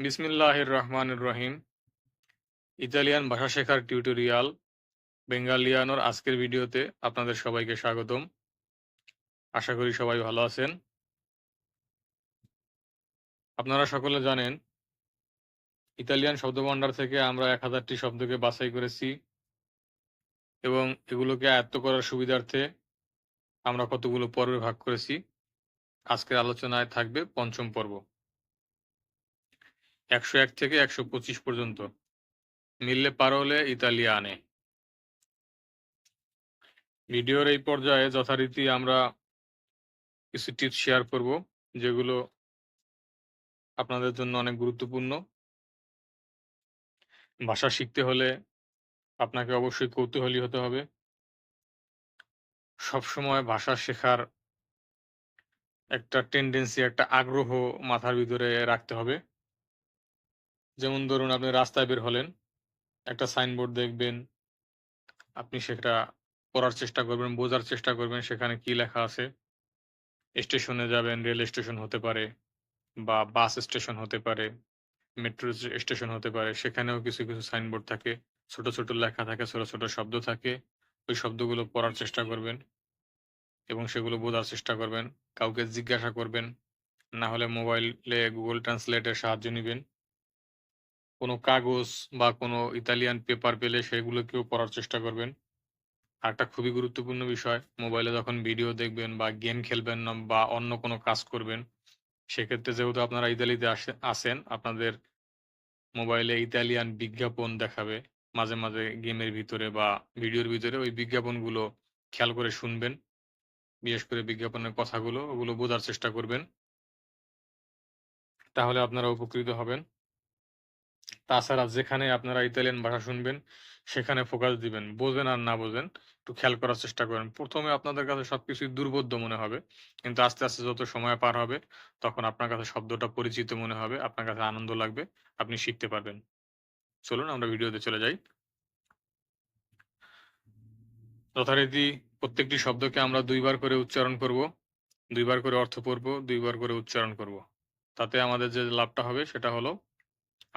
বিসমিল্লাহির রহমানির রহিম ইতালিয়ান ভাষা শেখার টিউটোরিয়াল, বেঙ্গালিয়ানোর আজকের ভিডিওতে আপনাদের সবাইকে স্বাগতম। আশা করি সবাই ভালো আছেন। আপনারা সকলে জানেন, ইতালিয়ান শব্দভাণ্ডার থেকে আমরা এক হাজারটি শব্দকে বাছাই করেছি এবং এগুলোকে আয়ত্ত করার সুবিধার্থে আমরা কতগুলো পর্বে ভাগ করেছি। আজকের আলোচনায় থাকবে পঞ্চম পর্ব। একশো এক থেকে একশো পঁচিশ পর্যন্ত। মিললে পারলে ইতালিয়ানে ভিডিওর এই পর্যায়ে যথারীতি আমরা কিছু টিপস শেয়ার করব, যেগুলো আপনাদের জন্য অনেক গুরুত্বপূর্ণ। ভাষা শিখতে হলে আপনাকে অবশ্যই কৌতূহলী হতে হবে। সবসময় ভাষা শেখার একটা টেন্ডেন্সি একটা আগ্রহ মাথার ভিতরে রাখতে হবে। যেমন ধরুন আপনি রাস্তায় বের হলেন, একটা সাইনবোর্ড দেখবেন, আপনি সেটা পড়ার চেষ্টা করবেন, বোঝার চেষ্টা করবেন সেখানে কি লেখা আছে। স্টেশনে যাবেন, রেল স্টেশন হতে পারে বা বাস স্টেশন হতে পারে, মেট্রো স্টেশন হতে পারে, সেখানেও কিছু কিছু সাইনবোর্ড থাকে। ছোট ছোট লেখা থাকে, ছোট ছোট শব্দ থাকে, ওই শব্দগুলো পড়ার চেষ্টা করবেন এবং সেগুলো বোঝার চেষ্টা করবেন। কাউকে জিজ্ঞাসা করবেন, না হলে মোবাইলে গুগল ট্রান্সলেটের সাহায্য নেবেন। কোনো কাগজ বা কোনো ইতালিয়ান পেপার পেলে সেগুলোকেও পড়ার চেষ্টা করবেন। আর একটা খুবই গুরুত্বপূর্ণ বিষয়, মোবাইলে যখন ভিডিও দেখবেন বা গেম খেলবেন না বা অন্য কোনো কাজ করবেন, সেক্ষেত্রে যেহেতু আপনারা ইতালিতে আসে আসেন আপনাদের মোবাইলে ইতালিয়ান বিজ্ঞাপন দেখাবে। মাঝে মাঝে গেমের ভিতরে বা ভিডিওর ভিতরে ওই বিজ্ঞাপনগুলো খেয়াল করে শুনবেন। বিশেষ করে বিজ্ঞাপনের কথাগুলো, ওগুলো বোঝার চেষ্টা করবেন। তাহলে আপনারা উপকৃত হবেন। তাছাড়া যেখানে আপনারা ইতালিয়ান ভাষা শুনবেন, সেখানে ফোকাস দিবেন। বোঝেন আর না বোঝেন, একটু খেয়াল করার চেষ্টা করেন। প্রথমে আপনাদের কাছে সবকিছুই দুর্বোধ্য মনে হবে, কিন্তু আস্তে আস্তে যত সময় পার হবে, তখন আপনার কাছে শব্দটা পরিচিত মনে হবে, আপনার কাছে আনন্দ লাগবে, আপনি শিখতে পারবেন। চলুন আমরা ভিডিওতে চলে যাই। যথারীতি প্রত্যেকটি শব্দকে আমরা দুইবার করে উচ্চারণ করব, দুইবার করে অর্থ পড়ব, দুইবার করে উচ্চারণ করব। তাতে আমাদের যে লাভটা হবে, সেটা হলো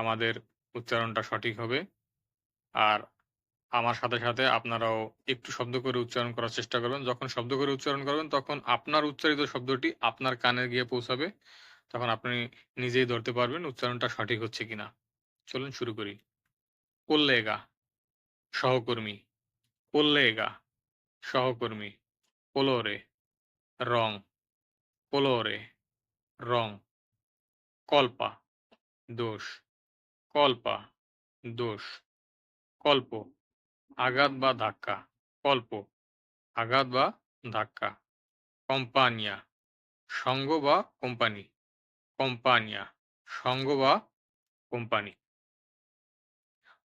আমাদের উচ্চারণটা সঠিক হবে। আর আমার সাথে সাথে আপনারাও একটু শব্দ করে উচ্চারণ করার চেষ্টা করবেন। যখন শব্দ করে উচ্চারণ করবেন, তখন আপনার উচ্চারিত শব্দটি আপনার কানে গিয়ে পৌঁছাবে। তখন আপনি নিজেই ধরতে পারবেন উচ্চারণটা সঠিক হচ্ছে কিনা। চলুন শুরু করি। কল্লেগা সহকর্মী। কল্লেগা সহকর্মী। কোলোরে রং। কোলোরে রং। কল্পা, দোষ। কল্পা, দোষ। কল্প, আঘাত বা ধাক্কা। কল্প, আঘাত বা ধাক্কা। কম্পানিয়া, সঙ্গ বা কোম্পানি। কম্পানিয়া, সঙ্গ বা কোম্পানি।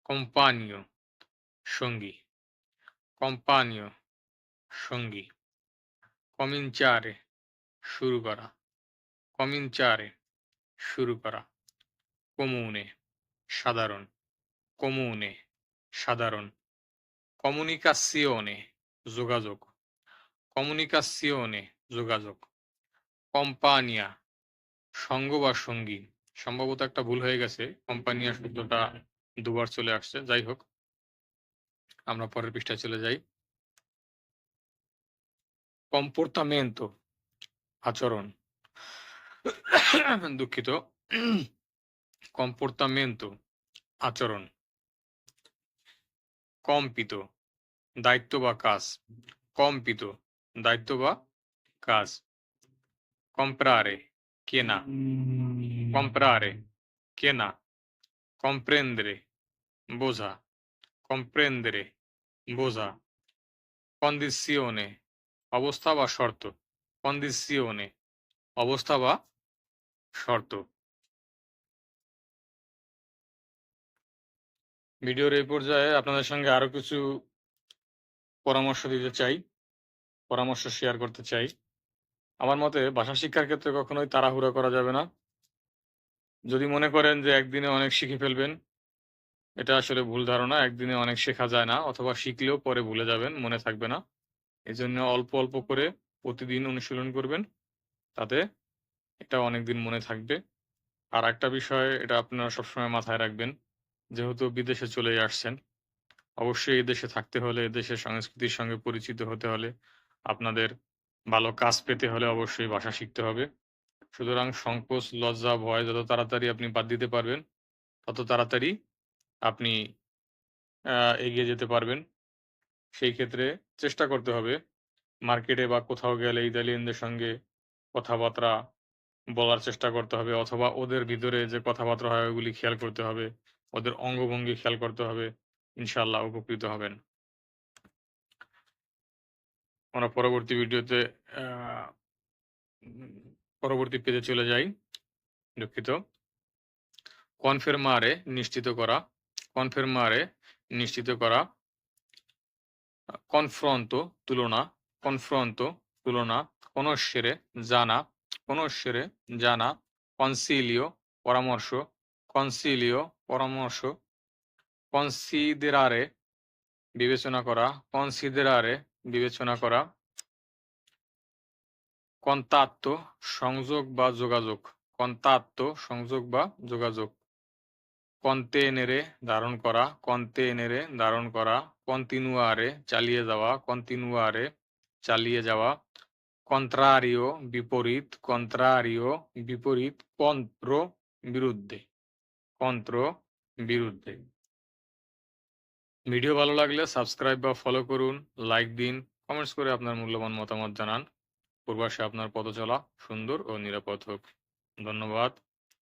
কম্পানিও সঙ্গী। কম্পানিও সঙ্গী। কমিনচারে, শুরু করা। কমিনচারে, শুরু করা। কমুনে। সাধারণ কমুনে সাধারণ কমিউনিকাসিওনে যোগাযোগ কমিউনিকাসিওনে যোগাযোগ কম্পানিয়া সঙ্গ বা সঙ্গী। সম্ভবত একটা ভুল হয়ে গেছে কোম্পানিয়া শব্দটা দুবার চলে আসছে, যাই হোক। আমরা পরের পৃষ্ঠায় চলে যাই। কম্পোর্তামেন্তো আচরণ, দুঃখিত। কম্পোর্তামেন্তো আচরণ। কম্পিত দায়িত্ব বা কাজ। কম্পিত দায়িত্ব বা কাজ। comprare, কেনা। comprare, কেনা। কম্প্রেন্দ্রে বোঝা। কম্প্রেন্দ্রে বোঝা। condizione, অবস্থা বা শর্ত। condizione, অবস্থা বা শর্ত। ভিডিওর এই পর্যায়ে আপনাদের সঙ্গে আরও কিছু পরামর্শ দিতে চাই, পরামর্শ শেয়ার করতে চাই। আমার মতে ভাষা শিক্ষার ক্ষেত্রে কখনোই তাড়াহুড়া করা যাবে না। যদি মনে করেন যে একদিনে অনেক শিখে ফেলবেন, এটা আসলে ভুল ধারণা, একদিনে অনেক শেখা যায় না, অথবা শিখলেও পরে ভুলে যাবেন, মনে থাকবে না। এই জন্য অল্প অল্প করে প্রতিদিন অনুশীলন করবেন, তাতে এটা অনেকদিন মনে থাকবে। আর একটা বিষয়, এটা আপনারা সবসময় মাথায় রাখবেন যেহেতু বিদেশে চলে আসছেন, অবশ্যই এই দেশে থাকতে হলে, এই দেশের সংস্কৃতির সঙ্গে পরিচিত হতে হলে, আপনাদের ভালো কাজ পেতে হলে অবশ্যই ভাষা শিখতে হবে। সুতরাং সংকোচ, লজ্জা, ভয় যত তাড়াতাড়ি আপনি বাদ দিতে পারবেন, তত তাড়াতাড়ি আপনি এগিয়ে যেতে পারবেন। সেই ক্ষেত্রে চেষ্টা করতে হবে, মার্কেটে বা কোথাও গেলে ইতালিয়ানদের সঙ্গে কথাবার্তা বলার চেষ্টা করতে হবে, অথবা ওদের ভিতরে যে কথাবার্তা হয় ওগুলি খেয়াল করতে হবে। ওদের অঙ্গভঙ্গি খেয়াল করতে হবে। ইনশাল্লাহ উপকৃত হবেন। আমরা পরবর্তী ভিডিওতে পরবর্তী পেজে চলে যাই। দুঃখিত। কনফার্মারে নিশ্চিত করা, কনফার্মারে নিশ্চিত করা, কনফ্রন্ট তুলনা কনফ্রন্ট তুলনা conoscere জানা conoscere জানা, কনসিলিও, পরামর্শ কনসিলিও, পরামর্শ, কনসিদেরারে বিবেচনা করা, কনসিদেরারে বিবেচনা করা কন্তাত্ত সংযোগ বা যোগাযোগ কন্তাত্ত সংযোগ বা যোগাযোগ কন্টেনেরে ধারণ করা কন্টেনেরে ধারণ করা, কন্টিনুয়ারে চালিয়ে যাওয়া, কন্টিনুয়ারে চালিয়ে যাওয়া, কন্ট্রারিও বিপরীত কন্ট্রারিও বিপরীত কন্ত্র বিরুদ্ধে। কন্ত্র বিরুদ্ধে। ভিডিও ভালো লাগলে সাবস্ক্রাইব বা ফলো করুন লাইক দিন কমেন্টস করে আপনার মূল্যবান মতামত জানান। পূর্বাশে আপনার পথ চলা সুন্দর ও নিরাপদ হোক। ধন্যবাদ।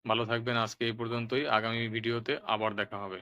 ভালো থাকবেন আজকে এই পর্যন্তই। আগামী ভিডিওতে আবার দেখা হবে।